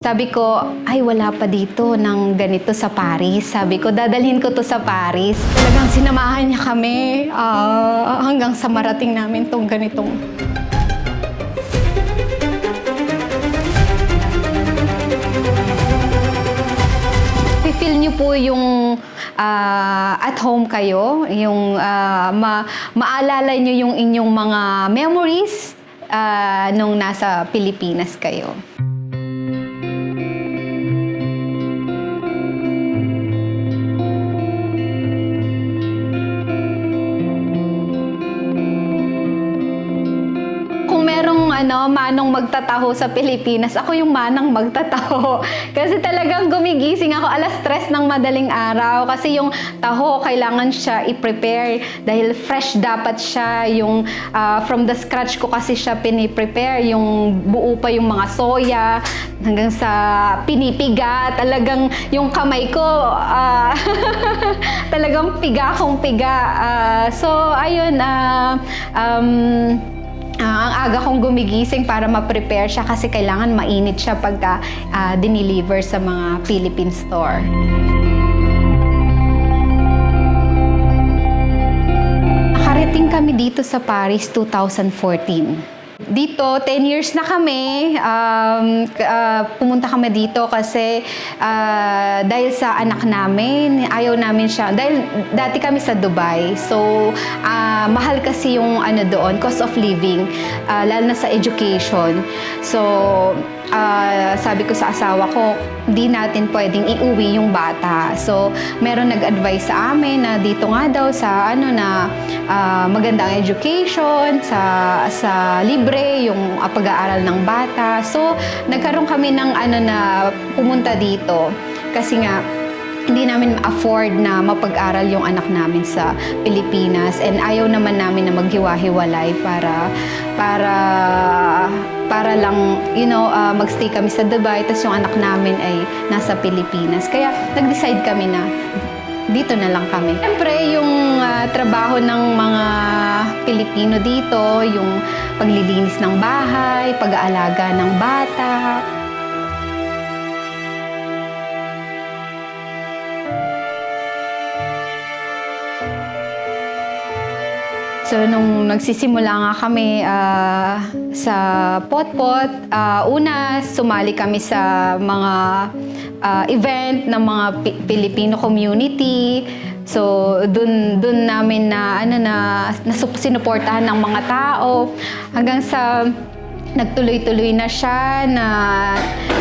Sabi ko, ay wala pa dito ng ganito sa Paris. Sabi ko, dadalhin ko to sa Paris. Talagang sinamahan niya kami ah, hanggang sa marating namin tong ganitong feel niyo po yung ah, at home kayo, yung ah, ma- maalala niyo yung inyong mga memories ah, nung nasa Pilipinas kayo. Ano, manong magtataho sa Pilipinas, ako yung manang magtataho. Kasi talagang gumigising ako alas stress ng madaling araw. Kasi yung taho, kailangan siya i-prepare. Dahil fresh dapat siya. Yung ah, from the scratch ko kasi siya piniprepare. Yung buo pa yung mga soya. Hanggang sa pinipiga. Talagang yung kamay ko, ah, talagang piga kong piga. Ah, so, ayun, ah, um, Ah, ang aga kong gumigising para ma-prepare siya kasi kailangan mainit siya pagka ah, dineliver sa mga Philippine store. Nakarating kami dito sa Paris 2014. Dito, 10 years na kami. Um, ah, pumunta kami dito kasi ah, dahil sa anak namin, ayaw namin siya. Dahil dati kami sa Dubai. So, ah, mahal kasi yung ano doon, cost of living, ah, lalo na sa education. So, ah, sabi ko sa asawa ko, di natin pwedeng iuwi yung bata. So, meron nag-advise sa amin na dito nga daw sa ano na ah, magandang education, sa sa libre yung ah, pag-aaral ng bata. So, nagkaroon kami ng ano na pumunta dito kasi nga hindi namin ma-afford na mapag-aral yung anak namin sa Pilipinas and ayaw naman namin na maghiwa-hiwalay para para para lang you know ah, magstay kami sa Dubai tapos yung anak namin ay nasa Pilipinas kaya nag-decide kami na dito na lang kami. Siyempre, yung ah, trabaho ng mga Pilipino dito, yung paglilinis ng bahay, pag-aalaga ng bata, So, nung nagsisimula nga kami ah, sa Potpot, ah, una, sumali kami sa mga ah, event ng mga Pi- Filipino community. So, dun, dun namin na, ano na, nasup- sinuportahan ng mga tao hanggang sa nagtuloy-tuloy na siya na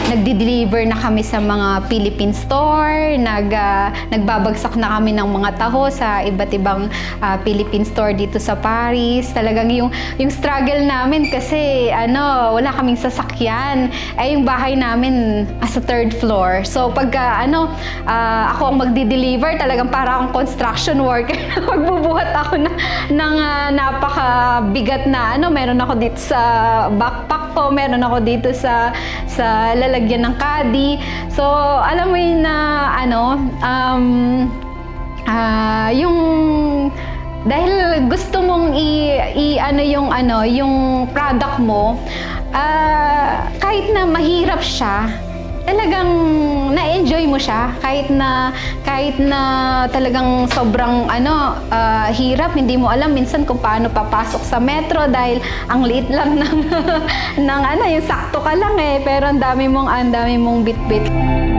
nagdi-deliver na kami sa mga Philippine store, nag, ah, nagbabagsak na kami ng mga taho sa iba't ibang ah, Philippine store dito sa Paris. Talagang yung, yung struggle namin kasi ano, wala kaming sasakyan. Eh yung bahay namin as a third floor. So pagka ano, ah, ako ang magdi-deliver, talagang para akong construction worker. Magbubuhat ako na, ng ah, napakabigat na ano, meron ako dito sa backpack ko, meron ako dito sa sa lalagyan ng caddy. So, alam mo yun na ano, um, ah, yung dahil gusto mong i, i ano yung ano, yung product mo, ah, kahit na mahirap siya, talagang na-enjoy mo siya. Kahit na kahit na talagang sobrang ano ah, hirap hindi mo alam minsan kung paano papasok sa metro dahil ang liit lang ng ng ano yung sakto ka lang eh. Pero ang dami mong ang dami mong bitbit. story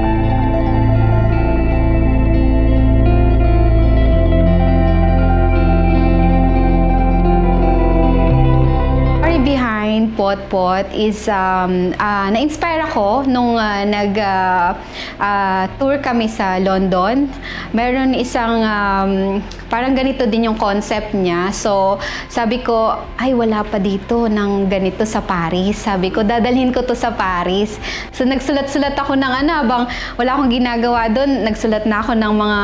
behind Pot Pot is um, ah, na-inspire ako nung ah, nag ah, ah, tour kami sa London. Meron isang um, parang ganito din yung concept niya. So, sabi ko, ay wala pa dito ng ganito sa Paris. Sabi ko, dadalhin ko to sa Paris. So, nagsulat-sulat ako ng ano, abang wala akong ginagawa doon. Nagsulat na ako ng mga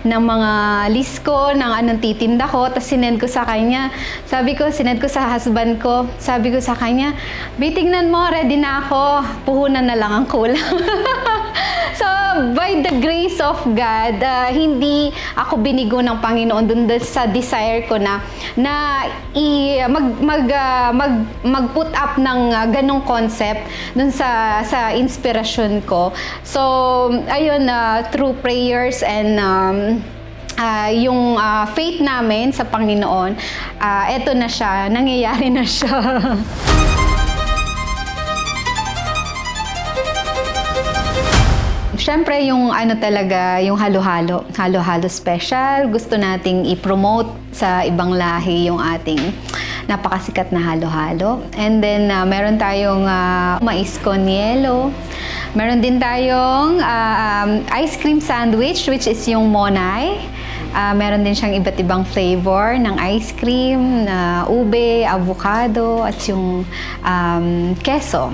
ng mga list ko, ng anong titinda ko. Tapos sinend ko sa kanya. Sabi ko, sinend ko sa husband ko. Sabi ko sa kanya, bitingnan mo, ready na ako. Puhunan na lang ang kulang. so, by the grace of God, ah, hindi ako binigo ng Panginoon dun sa desire ko na na i mag mag ah, mag mag-put up ng ah, ganong concept dun sa sa inspirasyon ko. So, ayun na through prayers and um, ah, yung ah, faith namin sa Panginoon, ah, eto na siya, nangyayari na siya. Siyempre, yung ano talaga, yung halo-halo, halo-halo special, gusto nating i-promote sa ibang lahi yung ating napakasikat na halo-halo. And then, ah, meron tayong ah, mais con yelo. Meron din tayong ah, um, ice cream sandwich, which is yung monay. Ah, meron din siyang iba't ibang flavor ng ice cream, na ube, avocado, at yung um, keso.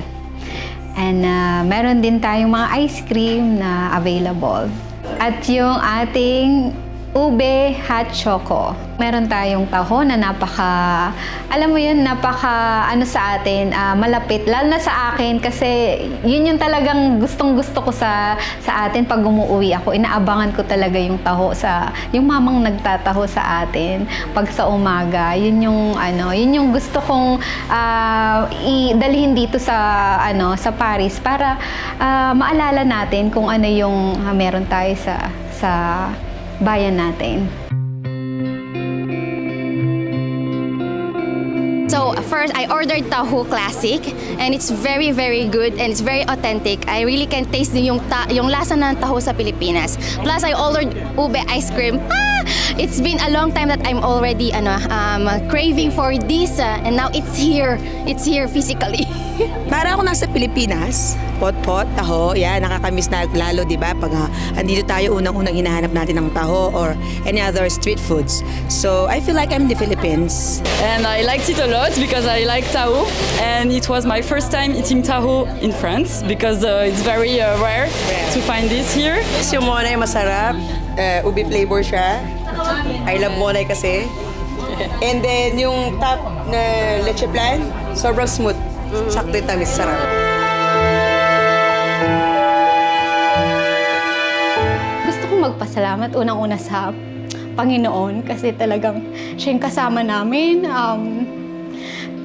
And uh, meron din tayong mga ice cream na available. At yung ating ube hot choco. Meron tayong taho na napaka, alam mo yun, napaka ano sa atin, ah, malapit. Lalo na sa akin kasi yun yung talagang gustong gusto ko sa, sa atin pag umuwi ako. Inaabangan ko talaga yung taho sa, yung mamang nagtataho sa atin pag sa umaga. Yun yung ano, yun yung gusto kong ah, idalhin dito sa ano, sa Paris para ah, maalala natin kung ano yung ah, meron tayo sa sa bayan natin. So first, I ordered Taho Classic and it's very very good and it's very authentic. I really can taste yung ta- yung lasa ng taho sa Pilipinas. Plus I ordered ube ice cream. Ah! It's been a long time that I'm already ano um, craving for this uh, and now it's here. It's here physically. Para ako nasa Pilipinas, pot-pot, taho, yan, nakakamiss na lalo, di ba? Pag ah, andito tayo, unang-unang hinahanap natin ng taho or any other street foods. So, I feel like I'm in the Philippines. and I liked it a lot because I like Taho and it was my first time eating Taho in France because uh, it's very uh, rare to find this here. Yung monay masarap, uh, ubi flavor siya. I love monay kasi. And then, yung top na leche plan, sobrang smooth. Sakto yung tamis, sarap. Gusto kong magpasalamat unang-una sa Panginoon kasi talagang siya yung kasama namin. Um,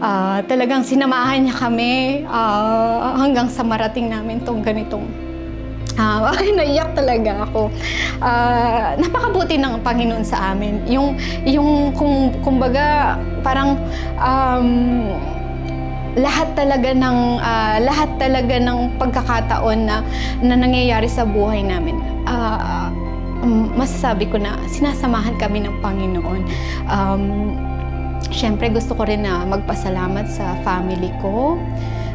ah, talagang sinamahan niya kami ah, hanggang sa marating namin tong ganitong Ah, ay, naiyak talaga ako. Ah, napakabuti ng Panginoon sa amin. Yung, yung kung, kumbaga, parang um, lahat talaga ng ah, lahat talaga ng pagkakataon na na nangyayari sa buhay namin. um, masasabi ko na sinasamahan kami ng Panginoon. Um, Siyempre gusto ko rin na magpasalamat sa family ko,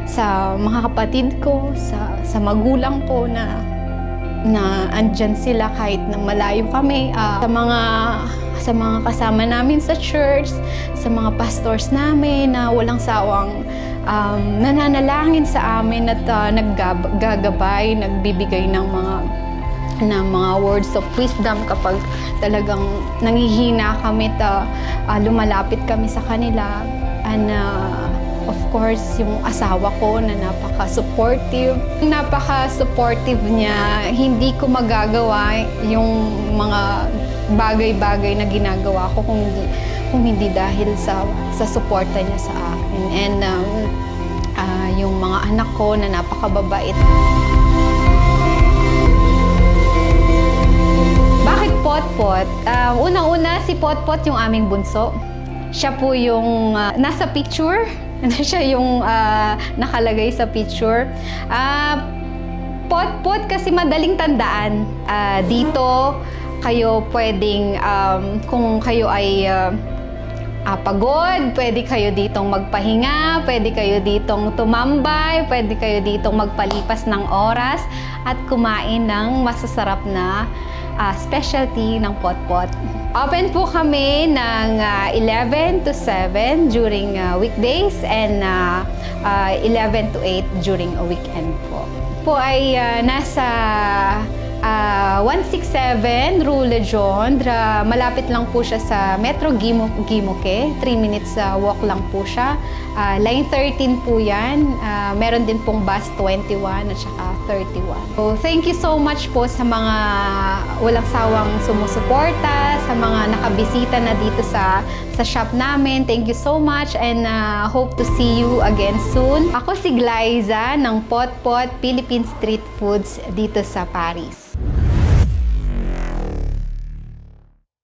sa mga kapatid ko, sa sa magulang ko na na andyan sila kahit na malayo kami Ah, sa mga sa mga kasama namin sa church, sa mga pastors namin na walang sawang um, nananalangin sa amin at uh, naggagabay, nagbibigay ng mga ng mga words of wisdom kapag talagang nangihina kami ta ah, lumalapit kami sa kanila. And ah, of course yung asawa ko na napaka-supportive napaka-supportive niya hindi ko magagawa yung mga bagay-bagay na ginagawa ko kung hindi kung hindi dahil sa sa suporta niya sa akin and um, ah, yung mga anak ko na napakababait Bakit Potpot? Ah, Unang-una, si Potpot yung aming bunso. Siya po yung ah, nasa picture. Siya yung ah, nakalagay sa picture. Ah, Potpot kasi madaling tandaan. Ah, dito, kayo pwedeng, um, kung kayo ay ah, ah, pagod, pwede kayo ditong magpahinga, pwede kayo ditong tumambay, pwede kayo ditong magpalipas ng oras at kumain ng masasarap na ah, specialty ng potpot. Open po kami ng ah, 11 to 7 during ah, weekdays and ah, ah, 11 to 8 during a weekend po. Po ay ah, nasa Ah, 167 Rue Legion. Dra, malapit lang po siya sa Metro Gimo, Gimoke. 3 minutes sa walk lang po siya. Ah, line 13 po yan. Ah, meron din pong bus 21 at saka 31. So, thank you so much po sa mga walang sawang sumusuporta, sa mga nakabisita na dito sa sa shop namin. Thank you so much and ah, hope to see you again soon. Ako si Glyza ng Pot Pot Philippine Street Foods dito sa Paris.